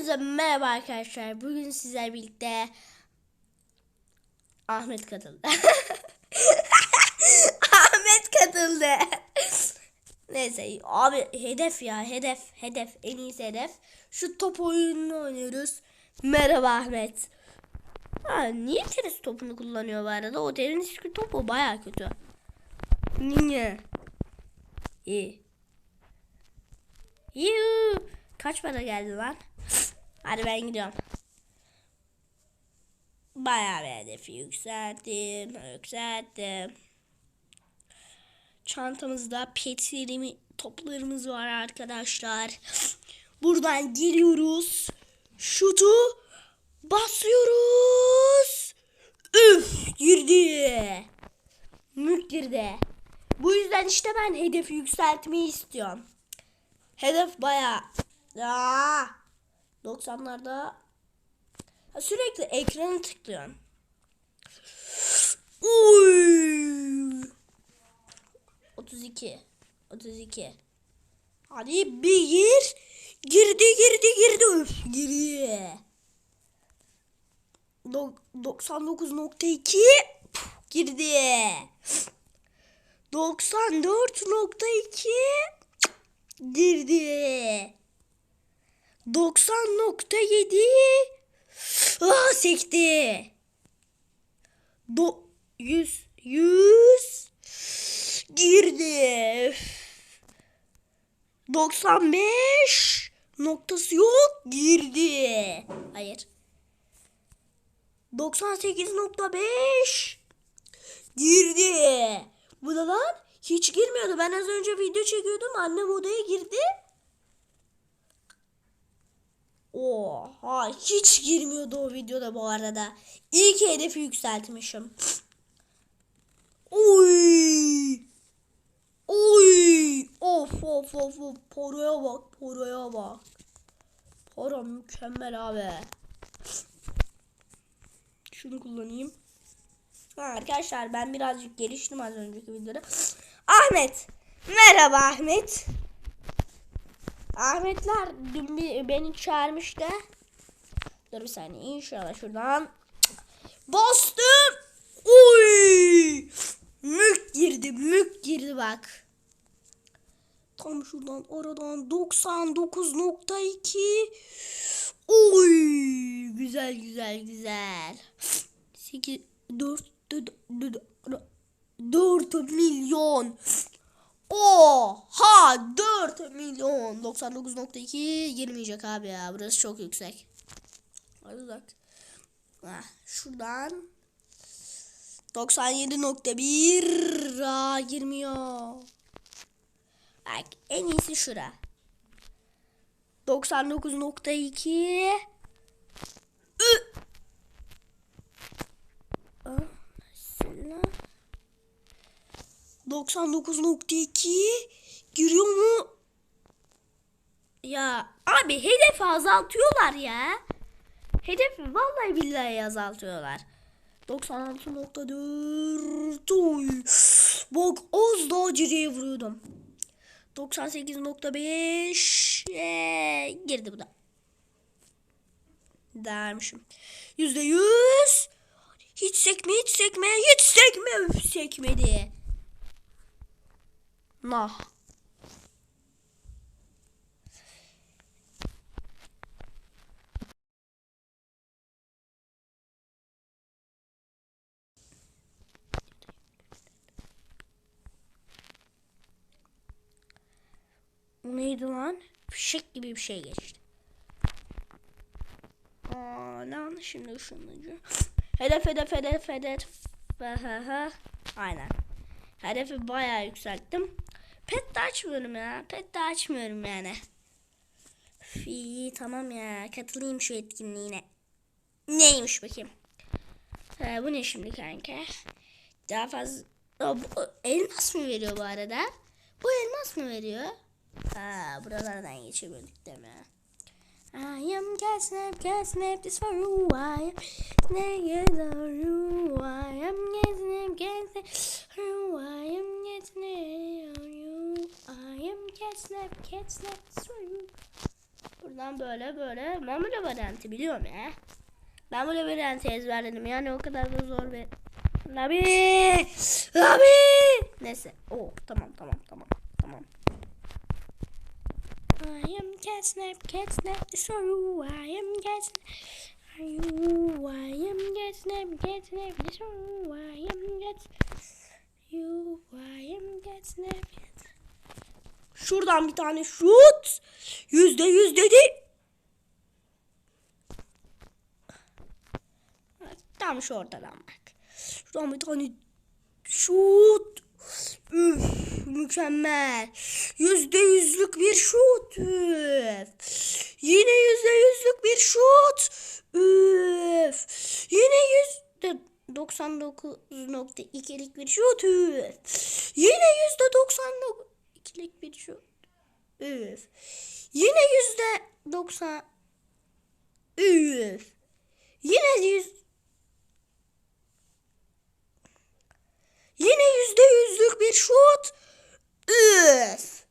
Hepinize merhaba arkadaşlar. Bugün sizler birlikte Ahmet katıldı. Ahmet katıldı. Neyse abi hedef ya hedef hedef en iyisi hedef. Şu top oyununu oynuyoruz. Merhaba Ahmet. Ha, niye tenis topunu kullanıyor bu arada? O tenis topu baya kötü. Niye? İyi. Yuh. Kaç para geldi lan? Hadi ben gidiyorum. Bayağı bir hedefi yükselttim. Yükselttim. Çantamızda petlerimi toplarımız var arkadaşlar. Buradan geliyoruz. Şutu basıyoruz. Üf girdi. Mük girdi. Bu yüzden işte ben hedefi yükseltmeyi istiyorum. Hedef bayağı. Aa, 90'larda Ha, sürekli ekranı tıklıyorsun. Uy. 32. 32. Hadi bir gir. Girdi girdi girdi. Üf, girdi. Do- 99.2 Puh, girdi. 94.2 girdi. 90.7 Aa sekti. Do 100 100 girdi. 95 noktası yok girdi. Hayır. 98.5 girdi. Bu da lan hiç girmiyordu. Ben az önce video çekiyordum. Annem odaya girdi. Oha hiç girmiyordu o videoda bu arada. İyi ki hedefi yükseltmişim. Oy. Oy. Of of of of. Paraya bak paraya bak. Para mükemmel abi. Şunu kullanayım. Ha, arkadaşlar ben birazcık geliştim az önceki videoda. Ahmet. Merhaba Ahmet. Ahmetler dün beni çağırmıştı. Dur bir saniye inşallah şuradan. Bastım. Uy! Mük girdi, mük girdi bak. Tam şuradan oradan 99.2 Oy! Güzel güzel güzel. 8 4 4 4 milyon. Oha 4 milyon 99.2 girmeyecek abi ya burası çok yüksek. Hadi uzak. Heh, şuradan 97.1 Aa, girmiyor. Bak en iyisi şura. 99.2 99.2 giriyor mu? Ya abi hedefi azaltıyorlar ya. Hedefi vallahi billahi azaltıyorlar. 96.4 Oy. Bak az daha geriye vuruyordum. 98.5 ee, girdi bu da. Dermişim. %100 hiç sekme hiç sekme hiç sekme Üf, sekmedi. Nah. Neydi lan? Fişek gibi bir şey geçti. Aa, lan şimdi ışınlıcı. Hedef hedef hedef hedef. Aynen. Hedefi bayağı yükselttim. Pet de açmıyorum ya. Pet de açmıyorum yani. Üf, tamam ya. Katılayım şu etkinliğine. Neymiş bakayım. Ha, bu ne şimdi kanka? Daha fazla... Aa, bu elmas mı veriyor bu arada? Bu elmas mı veriyor? Ha, buralardan geçebildik değil mi? I am catnap, catnap, this for you. I am naked for you. I am catnap, catnap for you. I am catnap for you. I am catnap, catnap, this for you. Buradan böyle böyle. Ben bu labirenti biliyorum ya. Ben bu labirenti ezberledim. Yani o kadar da zor bir... Labi! Labi! Neyse. Oh tamam tamam tamam. Tamam. I am catnap, catnap, sorrow. I am. Are you? I am catnap, catnap, sorrow. I am catnap. You, I am catnap. Şuradan bir tane şut. Yüzde yüz dedi. Tam şu ortadan bak. Şuradan bir tane şut. Üf, mükemmel. Yüzde yüzlük bir şut. Üf. Yine yüzde yüzlük bir şut. Üf. Yine yüzde 99.2'lik bir şut. Üf. Yine yüzde 99'lik bir şut. Üf. Yine yüzde 90. Üf. Yine yüz Yine yüzde yüzlük bir şut. Üf.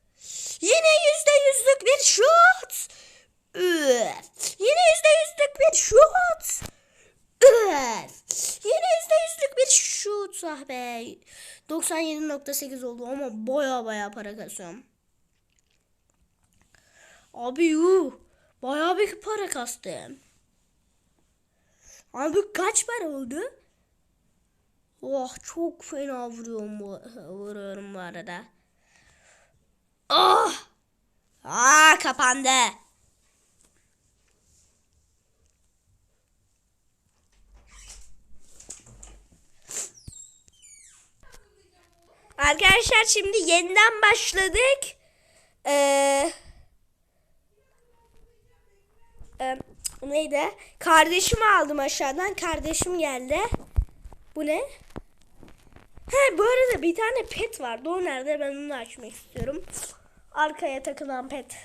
Yine yüzde yüzlük bir şut. Üf. Yine yüzde yüzlük bir şut. Üf. Yine yüzde yüzlük bir şut. Ah be. 97.8 oldu ama baya baya para kasıyorum. Abi yuh. Baya bir para kastım. Abi kaç para oldu? Oh çok fena vuruyorum bu vuruyorum bu arada. Oh! Aa kapandı. Arkadaşlar şimdi yeniden başladık. Ee, e, neydi? Kardeşimi aldım aşağıdan. Kardeşim geldi. Bu ne? He bu arada bir tane pet vardı. O nerede? Ben onu açmak istiyorum. Arkaya takılan pet.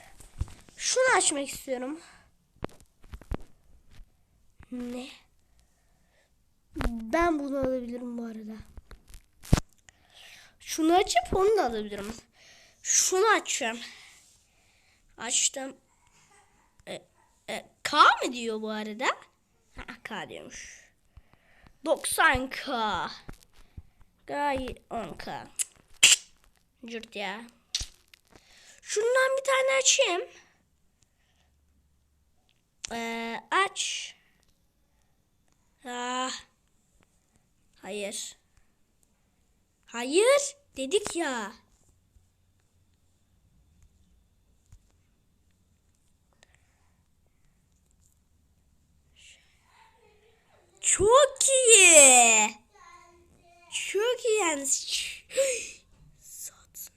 Şunu açmak istiyorum. Ne? Ben bunu alabilirim bu arada. Şunu açıp onu da alabilirim. Şunu açacağım. Açtım. E, e, K mı diyor bu arada? Ha, K diyormuş. 90K. Gayet 10K. Cırt ya. Şundan bir tane açayım. Ee, aç. Ah. Hayır. Hayır. Dedik ya. Çok iyi. Yalnız. Satmayacağım.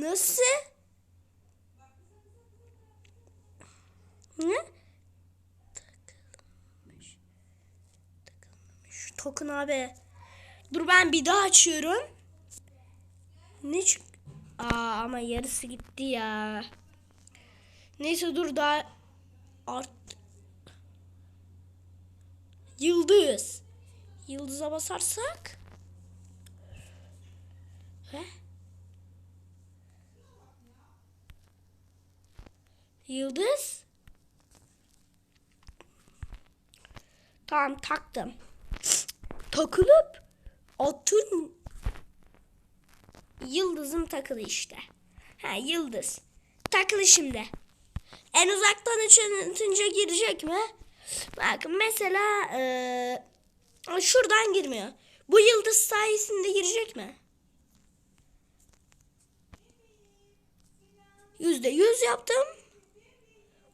Nasıl? Ne? Takılmış. Takılmamış. Token abi. Dur ben bir daha açıyorum. Ne çık? Aa ama yarısı gitti ya. Neyse dur daha art Yıldız. Yıldıza basarsak He? Yıldız Tamam taktım. Takılıp atın Yıldızım takılı işte. Ha yıldız. Takılı şimdi. En uzaktan açınca girecek mi? Bakın mesela ee, şuradan girmiyor. Bu yıldız sayesinde girecek mi? Yüzde yüz yaptım.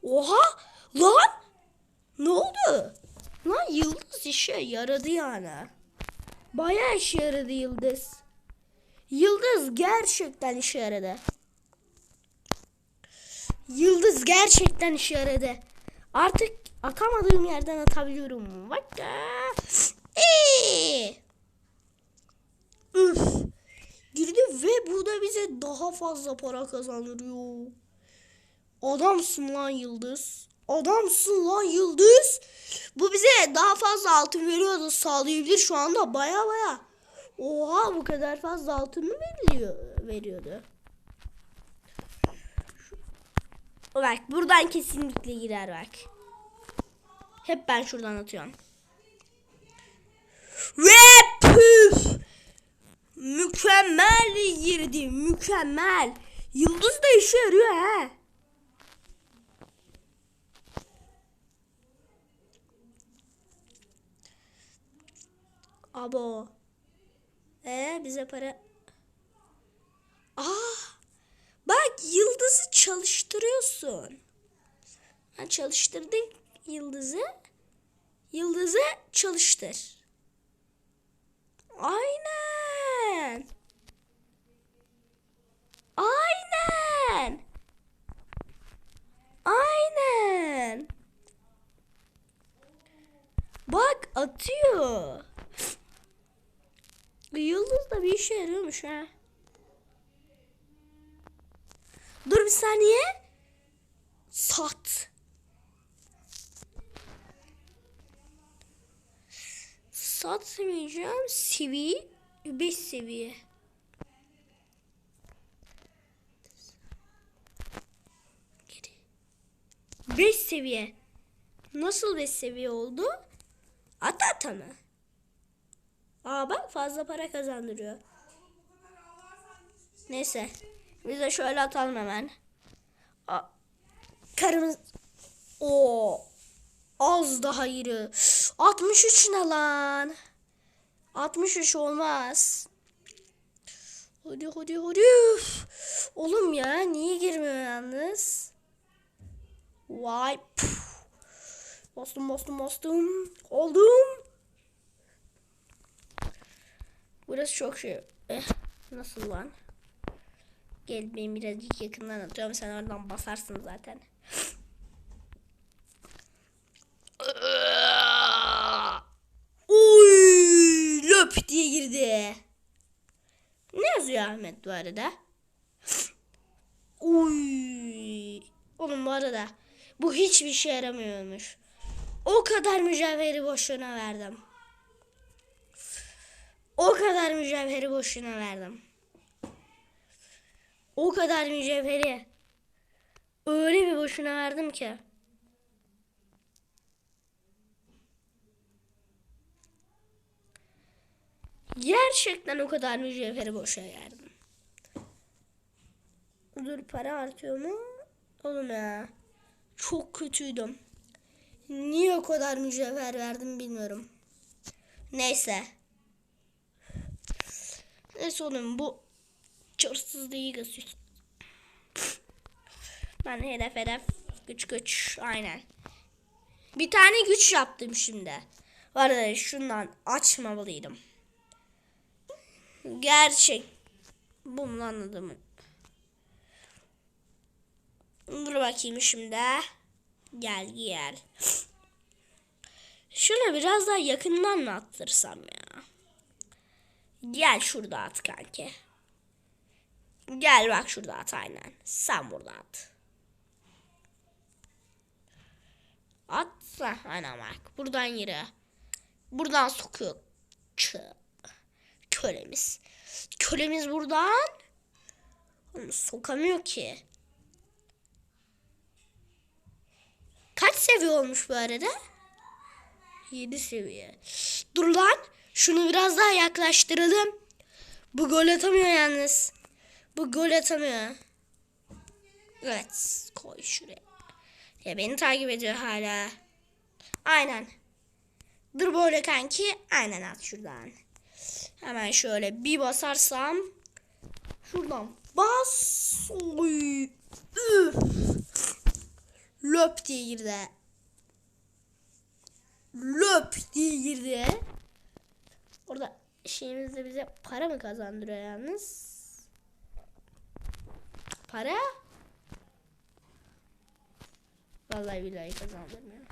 Oha! Lan! Ne oldu? Lan yıldız işe yaradı yani. Bayağı işe yaradı yıldız. Yıldız gerçekten işe yaradı. Yıldız gerçekten işe yaradı. Artık atamadığım yerden atabiliyorum. Bak. Eee. Üf. Girdi ve bu da bize daha fazla para kazandırıyor. Adamsın lan Yıldız. Adamsın lan Yıldız. Bu bize daha fazla altın veriyordu sağlayabilir şu anda baya baya. Oha bu kadar fazla altın mı veriliyor, veriyordu? Bak buradan kesinlikle girer bak. Hep ben şuradan atıyorum. Ve püf! Mükemmel girdi. Mükemmel. Yıldız da işe yarıyor ha. Abo. Ee bize para... Ah! Bak yıldızı çalıştırıyorsun. Ha, çalıştırdın yıldızı. Yıldızı çalıştır. Aynen. Aynen. Aynen. Bak atıyor. Yıldız da bir işe yarıyormuş ha. Dur bir saniye. Satmayacağım. Seviye 5 seviye. Geri. 5 seviye. Nasıl 5 seviye oldu? Ata ata? Aa bak fazla para kazandırıyor. Neyse. Biz de şöyle atalım hemen. Aa, karımız... O Az daha iri. 63 ne lan? 63 olmaz. Hadi hadi hadi. Oğlum ya niye girmiyor yalnız? Vay. püf. Bastım bastım bastım. Oldum. Burası çok şey. Eh, nasıl lan? Gel ben birazcık yakından atıyorum. Sen oradan basarsın zaten. Uy, löp diye girdi. Yazıyor Ahmet bu arada? Uy. Oğlum bu arada bu hiçbir şey yaramıyormuş. O kadar mücevheri boşuna verdim. O kadar mücevheri boşuna verdim. O kadar mücevheri öyle bir boşuna verdim ki. Gerçekten o kadar mücevheri boşa verdim. Dur para artıyor mu? Oğlum ya. Çok kötüydüm. Niye o kadar mücevher verdim bilmiyorum. Neyse. Neyse oğlum bu çarsızlığı gösteriyor. Ben hedef hedef güç güç aynen. Bir tane güç yaptım şimdi. Var ya şundan açmamalıydım. Gerçek. Bu mu lan adamın? Dur bakayım şimdi. Gel gel. Şöyle biraz daha yakından mı attırsam ya? Gel şurada at kanki. Gel bak şurada at aynen. Sen burada at. Atsa aynen bak. Buradan yürü. Buradan sokuyor. Çı. Kölemiz. Kölemiz buradan. Onu sokamıyor ki. Kaç seviye olmuş bu arada? 7 seviye. Dur lan. Şunu biraz daha yaklaştıralım. Bu gol atamıyor yalnız. Bu gol atamıyor. Evet. Koy şuraya. Ya beni takip ediyor hala. Aynen. Dur böyle kanki. Aynen at şuradan. Hemen şöyle bir basarsam. Şuradan bas. Oy. Üf. Löp diye girdi. Löp diye girdi. Orada şeyimiz de bize para mı kazandırıyor yalnız? Para? Vallahi billahi kazandırmıyor.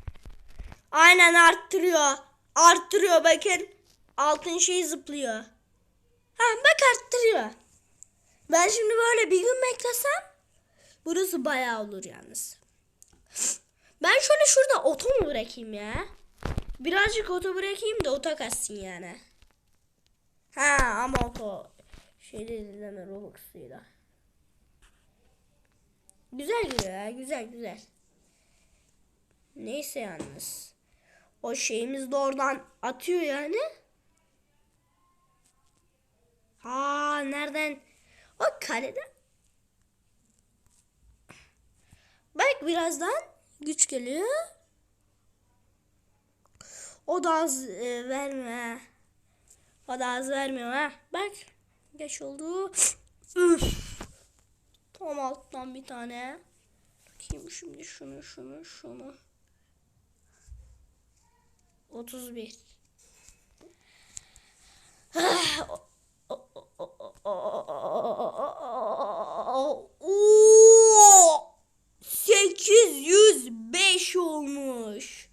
Aynen arttırıyor. Arttırıyor bakın. Altın şey zıplıyor. Ha bak arttırıyor. Ben şimdi böyle bir gün beklesem burası bayağı olur yalnız. Ben şöyle şurada oto mu bırakayım ya? Birazcık oto bırakayım da oto kassın yani. Ha ama oto şeyde izleme Robux'ıyla. Güzel gidiyor ya. Güzel güzel. Neyse yalnız. O şeyimiz de oradan atıyor yani. Ha nereden? O kaleden. Bak birazdan güç geliyor. O da az e, verme. O da az vermiyor ha. Bak. Geç oldu. Üf. Tam alttan bir tane. Bakayım şimdi şunu şunu şunu. 31. Oo! 805 olmuş.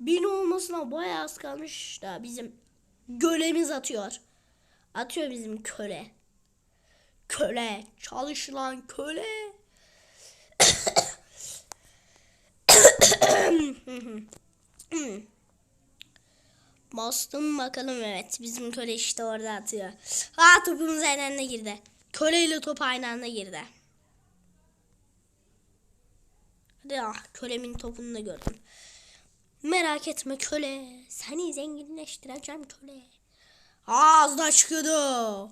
1000 olmasına bayağı az kalmış da bizim gölemiz atıyor. Atıyor bizim köle. Köle. Çalışılan köle. Bastım bakalım evet. Bizim köle işte orada atıyor. Ha topumuz aynı anda girdi. Köle ile top aynı anda girdi. Hadi ah kölemin topunu da gördüm. Merak etme köle. Seni zenginleştireceğim köle. Ağzına çıkıyordu.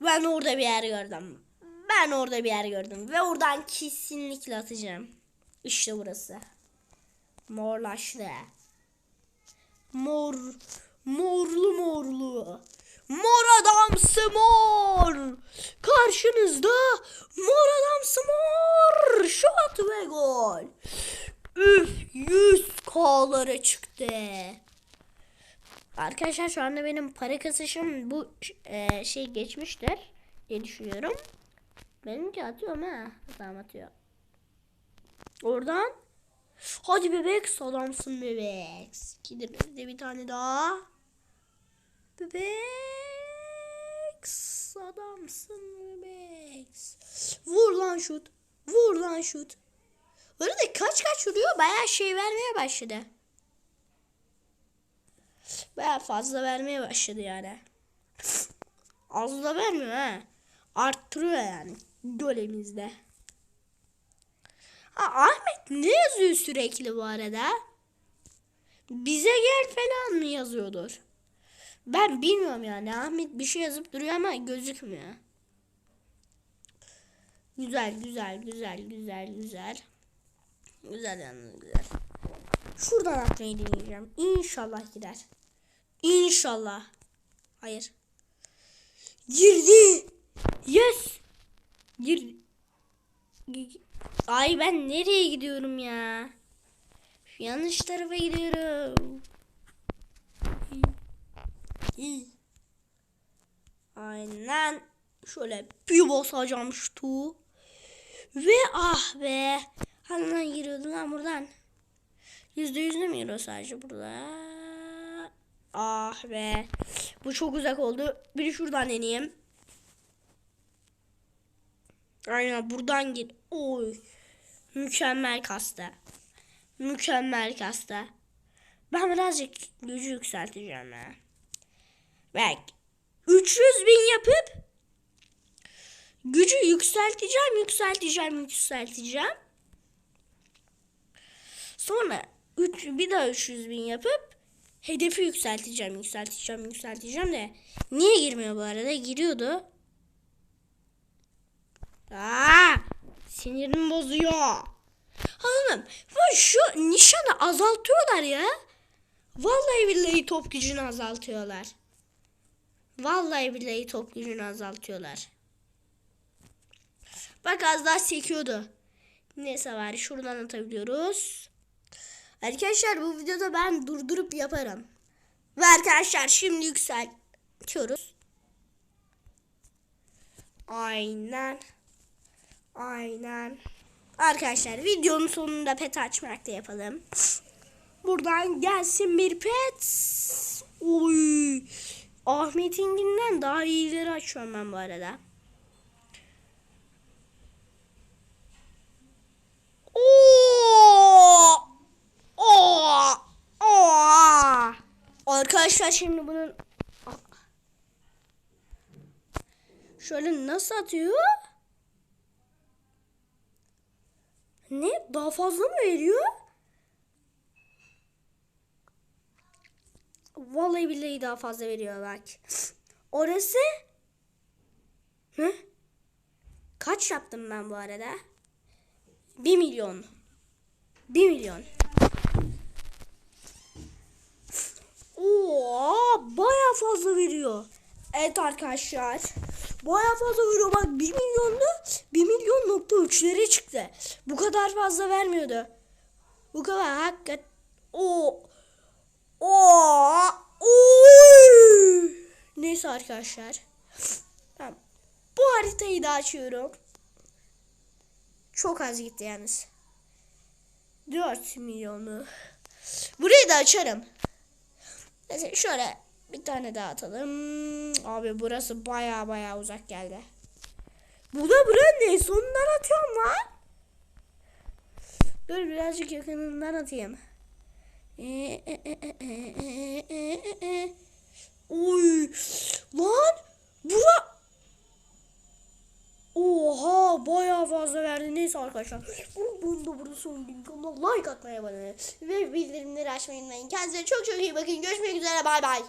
Ben orada bir yer gördüm. Ben orada bir yer gördüm. Ve oradan kesinlikle atacağım. İşte burası. Morlaştı. Mor. Morlu morlu. Mor adamsı mor. Karşınızda mor adamsı mor. Şut ve gol. Üf 100 K'lara çıktı. Arkadaşlar şu anda benim para kasışım bu e, şey geçmiştir diye düşünüyorum. Benimki atıyor mu? ha? Tamam atıyor. Oradan Hadi bebek adamsın bebek. Gidelim de bir tane daha. Bebek adamsın bebek. Vur lan şut. Vur lan şut. De kaç kaç vuruyor bayağı şey vermeye başladı. Baya fazla vermeye başladı yani. Az da vermiyor ha. Arttırıyor yani. Golemizde. Ha, Ahmet ne yazıyor sürekli bu arada? Bize gel falan mı yazıyordur? Ben bilmiyorum yani. Ahmet bir şey yazıp duruyor ama gözükmüyor. Güzel güzel güzel güzel güzel. Güzel yalnız güzel. Şuradan atmayı deneyeceğim. İnşallah gider. İnşallah. Hayır. Girdi. Yes. Gir. Ay ben nereye gidiyorum ya? Yanlış tarafa gidiyorum. Aynen. Şöyle bir basacağım şutu. Ve ah be. Hanımdan giriyordu lan buradan. Yüzde yüzde mi giriyor sadece burada? Ah be. Bu çok uzak oldu. Bir şuradan deneyeyim. Aynen buradan gir. Oy. Mükemmel kasta. Mükemmel kasta. Ben birazcık gücü yükselteceğim ha. Bak. 300 bin yapıp gücü yükselteceğim, yükselteceğim, yükselteceğim. Sonra 3 bir daha 300 bin yapıp hedefi yükselteceğim, yükselteceğim, yükselteceğim de niye girmiyor bu arada? Giriyordu. Aa, sinirimi bozuyor. Hanım, bu şu nişanı azaltıyorlar ya. Vallahi billahi top gücünü azaltıyorlar. Vallahi billahi top gücünü azaltıyorlar. Bak az daha sekiyordu. Neyse var şuradan atabiliyoruz. Arkadaşlar bu videoda ben durdurup yaparım. Ve arkadaşlar şimdi yükseltiyoruz. Aynen. Aynen. Arkadaşlar videonun sonunda pet açmakta yapalım. Buradan gelsin bir pet. Oy. Ahmet'inkinden daha iyileri açıyorum ben bu arada. Oo! Oo! Oo! Arkadaşlar şimdi bunun şöyle nasıl atıyor? Daha fazla mı veriyor? Vallahi billahi daha fazla veriyor bak. Orası Hı? Kaç yaptım ben bu arada? 1 milyon. 1 milyon. Oo, baya fazla veriyor. Evet arkadaşlar. Baya fazla veriyor. Bak 1 milyonda 1 milyon nokta üçlere çıktı. Bu kadar fazla vermiyordu. Bu kadar hakikat. O. O. Oy. Neyse arkadaşlar. Tamam. Bu haritayı da açıyorum. Çok az gitti yalnız. 4 milyonu. Burayı da açarım. Mesela şöyle bir tane daha atalım. Abi burası baya baya uzak geldi. Bu da buranın en sonundan atıyorum lan. Dur birazcık yakınından atayım. Oy lan bura Oha bayağı fazla verdi. Neyse arkadaşlar. Bu bunda burası son gün kanalına like atmayı abone ve bildirimleri açmayı unutmayın. Kendinize çok çok iyi bakın. Görüşmek üzere. Bay bay.